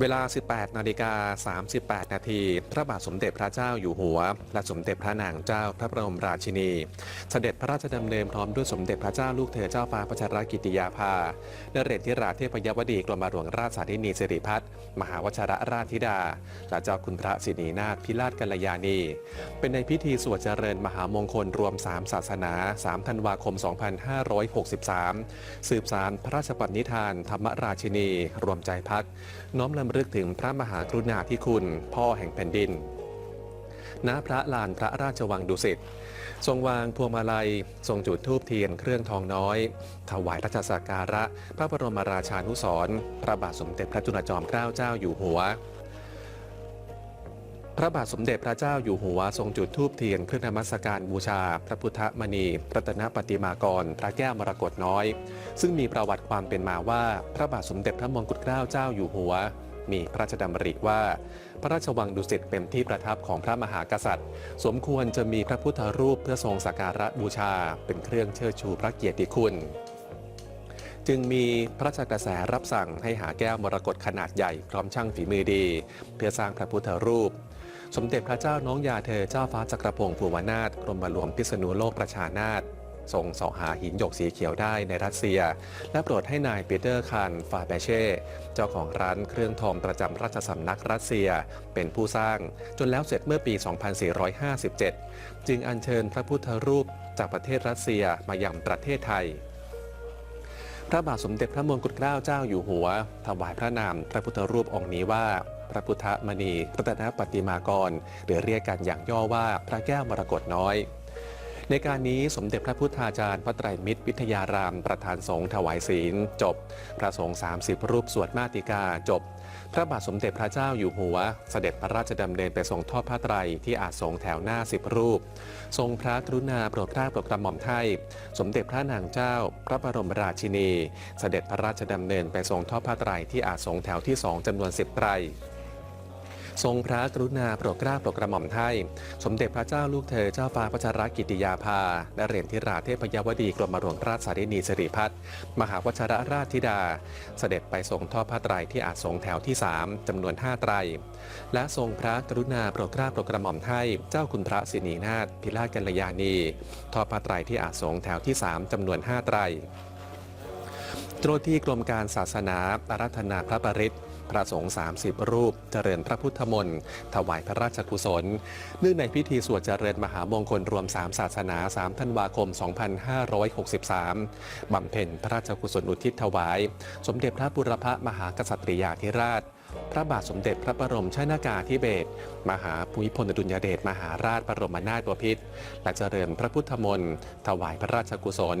เวลา 18 นาฬิกา 38 นาที พระบาทสมเด็จพระเจ้าอยู่หัว และสมเด็จพระนางเจ้าพระบรมราชินี เสด็จพระราชดำเนินพร้อมด้วยสมเด็จพระเจ้าลูกเธอเจ้าฟ้าพัชรกิติยาภาเนเรศธิราชเทพยวดีกรมหลวงราชสาธินีสิริพัฒน์มหาวชรราชธิดา และเจ้าคุณพระสินีนาถพิราชกัลยาณี เป็นในพิธีสวดเจริญมหามงคลรวม 3 ศาสนา 3 ธันวาคม 2563 สืบสารพระราชปณิธาน ธรรมราชินี รวมใจพักน้อมลำลึกถึงพระมหากรุณาธิคุณ พ่อแห่งแผ่นดิน ณ พระลานพระราชวังดุสิต ทรงวางพวงมาลัย ทรงจุดธูปเทียนเครื่องทองน้อย ถวายราชสักการะ พระบรมราชานุสรพระบาทสมเด็จพระจุลจอมเกล้าเจ้าอยู่หัวพระบาทสมเด็จพระเจ้าอยู่หัวทรงจุดธูปเทียนเครื่องนมัสการบูชา พระพุทธมณีรัตนปฏิมากร พระแก้วมรกตน้อย ซึ่งมีประวัติความเป็นมาว่า พระบาทสมเด็จพระมงกุฎเกล้าเจ้าอยู่หัว มีพระราชดำริว่า พระราชวังดุสิตเป็นที่ประทับของพระมหากษัตริย์ สมควรจะมีพระพุทธรูปเพื่อทรงสักการะบูชา เป็นเครื่องเชิดชูพระเกียรติคุณ จึงมีพระราชกระแสรับสั่งให้หาแก้วมรกตขนาดใหญ่พร้อมช่างฝีมือดี เพื่อสร้างพระพุทธรูปสมเด็จพระเจ้าน้องยาเธอเจ้าฟ้าจักรพงศ์ภูวนาถกรมหลวงพิษณุโลกประชานาถ ทรงสาะหาหินหยกสีเขียวได้ในรัสเซีย และโปรดให้นายปีเตอร์คานฟาเบเช่ เจ้าของร้านเครื่องทองประจำราชสำนักรัสเซีย เป็นผู้สร้างจนแล้วเสร็จเมื่อปี 2457 จึงอัญเชิญพระพุทธรูปจากประเทศรัสเซียมายังประเทศไทยพระบาทสมเด็จพระมงกุฎเกล้าเจ้าอยู่หัว ถวายพระนามพระพุทธรูปองค์นี้ว่าพระพุทธมณีรัตนปฏิมากร หรือเรียกกันอย่างย่อว่าพระแก้วมรกตน้อย ในการนี้สมเด็จพระพุทธาจารย์พระไตรมิตรวิทยาราม ประธานสงฆ์ถวายศีล จบ พระสงฆ์30 รูปสวดมาติกาจบ พระบาทสมเด็จพระเจ้าอยู่หัว เสด็จพระราชดำเนินไปทรงทอดผ้าไตรที่อาจสงแถวหน้าสิบรูป ทรงพระกรุณาโปรดเกล้าโปรดกระหม่อมไทยสมเด็จพระนางเจ้า พระบรมราชินี เสด็จพระราชดำเนินไปทรงทอดผ้าไตรที่อาจสงแถวที่สองจำนวนสิบไตร ทรงพระกรุณาโปรดเกล้าโปรดกระหม่อมไทยสมเด็จพระเจ้าลูกเธอเจ้าฟ้าพัชรกิติยาภา และเหรียญธิราเทพยวดีกรมหลวงราชสารินีสิริพัฒน์มหาวชรราชธิดา เสด็จไปทรงทอดผ้าไตรที่อาจสงฆ์แถวที่ 3จำนวน 5 ไตร และทรงพระกรุณาโปรดเกล้าโปรดกระหม่อมไทยเจ้าคุณพระสินีนาถพิราชกัลยาณี ทอดผ้าไตรที่อาจสงฆ์แถวที่ 3จำนวน 5 ไตรโจรที่กรมการศาสนาอารัธนาพระปริตร พระสงฆ์30 รูป เจริญพระพุทธมนต์ถวายพระราชกุศล เนื่องในพิธีสวดเจริญมหามงคลรวม 3 ศาสนา 3 ธันวาคม 2563 บำเพ็ญพระราชกุศลอุทิศถวาย สมเด็จพระบุรพมหากษัตริยาธิราช พระบาทสมเด็จพระบรมชนากาธิเบศรมหาภูมิพลอดุลยเดชมหาราชบรมนาถบพิตรและเจริญพระพุทธมนต์ถวายพระราชกุศล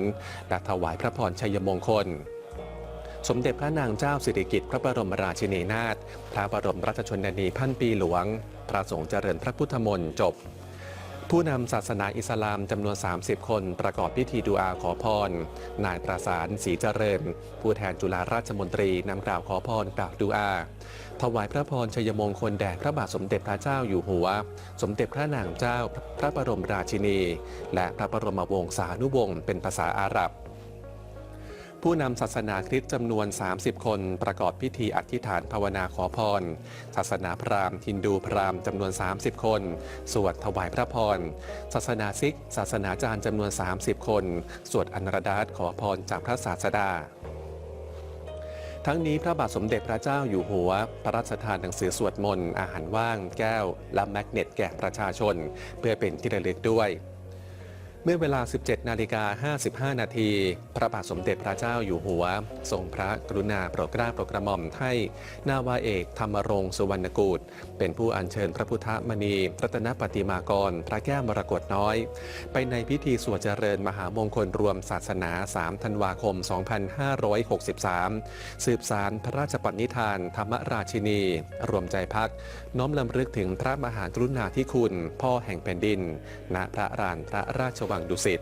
และถวายพระพรชัยมงคล สมเด็จพระนางเจ้าสิริกิติ์พระบรมราชินีนาถพระบรมราชชนนีพันปีหลวง พระสงฆ์เจริญพระพุทธมนต์จบ ผู้นำศาสนาอิสลามจำนวน 30 คนประกอบพิธีดูอาขอพร นายประสานศรีเจริญ ผู้แทนจุฬาราชมนตรีนำกล่าวขอพรกล่าวดูอาถวายพระพรชัยมงคลแด่พระบาทสมเด็จพระเจ้าอยู่หัว สมเด็จพระนางเจ้าพระบรมราชินี และพระบรมวงศานุวงศ์เป็นภาษาอาหรับ ผู้นำศาสนาคริสต์จำนวน 30 คนประกอบพิธีอธิษฐานภาวนาขอพร ศาสนาพราหมณ์ฮินดูพราหมณ์จำนวน 30 คน สวดถวายพระพร ศาสนาซิก ศาสนาจารย์จำนวน 30 คน สวดอนรดาตขอพรจากพระศาสดาทั้งนี้พระบาทสมเด็จพระเจ้าอยู่หัว พระราชทานหนังสือสวดมนต์อาหารว่าง แก้ว และแมกเนตแก่ประชาชน เพื่อเป็นที่ระลึกด้วย เมื่อเวลา 17 นาฬิกา 55 นาที พระบาทสมเด็จพระเจ้าอยู่หัว ทรงพระกรุณาโปรดเกล้าโปรดกระหม่อมให้ นาวาเอกธรรมรงสุวรรณกูลเป็นผู้อัญเชิญพระพุทธมณีรัตนปฏิมากร พระแก้วมรกตน้อย ไปในพิธีสวดเจริญมหามงคลรวมศาสนา 3 ธันวาคม 2563 สืบสารพระราชปณิธานธรรมราชินี รวมใจพัก น้อมลำลึกถึงพระมหากรุณาธิคุณ พ่อแห่งแผ่นดิน ณ พระรานพระราชวังดุสิต